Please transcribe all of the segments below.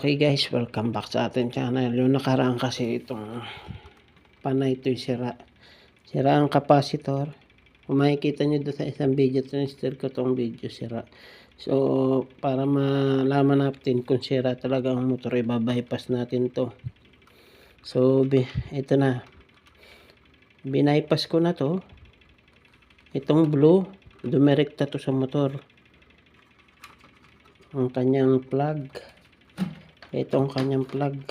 Okay guys, welcome back sa ating channel. Yung nakaraan kasi itong panay ito sira. Sira ang capacitor. Kung makikita nyo doon sa isang video, tinister ko itong video sira. So, para malaman natin kung sira talaga ang motor, ibabypass natin to. So, ito na. Binaypass ko na to. Itong blue, dumirekta to sa motor. Ang kanyang plug. Ito ang kanyang plug.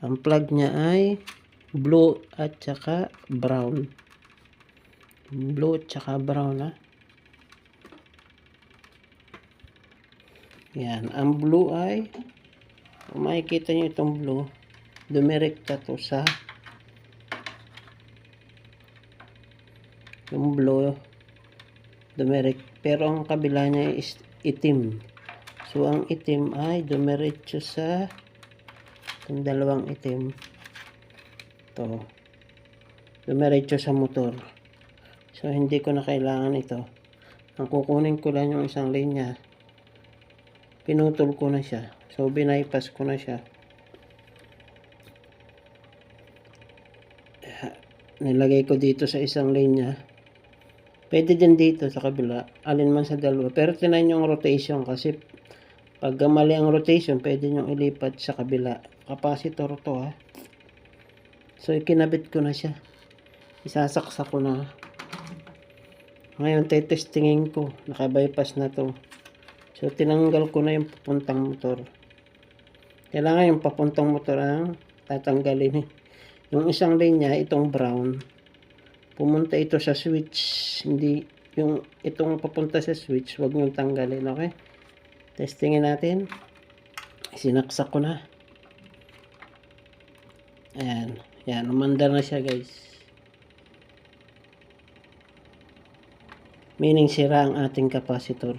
Ang plug niya ay blue at saka brown. Blue at saka brown ha. Yan. Ang blue ay kung makikita nyo itong blue dumirekta to sa yung blue dumirect pero ang kabila niya is itim So, ang itim ay dumiretso sa itong dalawang itim. Ito. Dumiretso sa motor. So, hindi ko na kailangan ito. Ang kukunin ko lang yung isang linya. Pinutol ko na siya. So, binaypass ko na siya. Nilagay ko dito sa isang linya. Pwede din dito sa kabila. Alin man sa dalawa. Pero tinayin yung rotation kasi pag mali ang rotation, pwede nyo ilipat sa kabila. Capacitor to ha. So, ikinabit ko na siya. Isasaksa ko na. Ngayon, tetestingin ko. Nakabypass na to. So, tinanggal ko na yung papuntang motor. Kailangan yung papuntang motor ang tatanggalin. eh. Yung isang linya, itong brown. Pumunta ito sa switch. Hindi, yung itong papunta sa switch, wag nyo tanggalin, okay? Testingin natin. Sinaksak ko na. Ayan. Ayan. Umandar na siya guys. Meaning sira ang ating capacitor.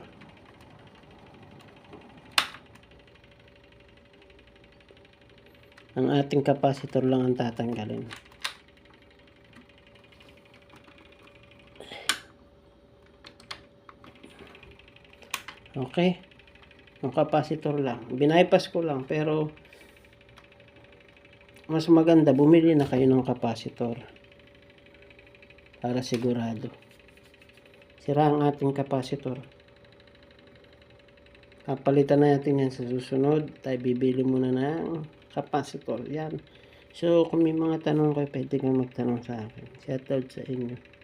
Ang ating capacitor lang ang tatanggalin. Okay. Yung capacitor lang. Binaypass ko lang pero mas maganda bumili na kayo ng capacitor para sigurado. Sira ang ating capacitor. Kapalitan na natin yan sa susunod. Tayo bibili muna ng capacitor. Yan. So, kung may mga tanong kayo, pwede kang magtanong sa akin. Shoutout sa inyo.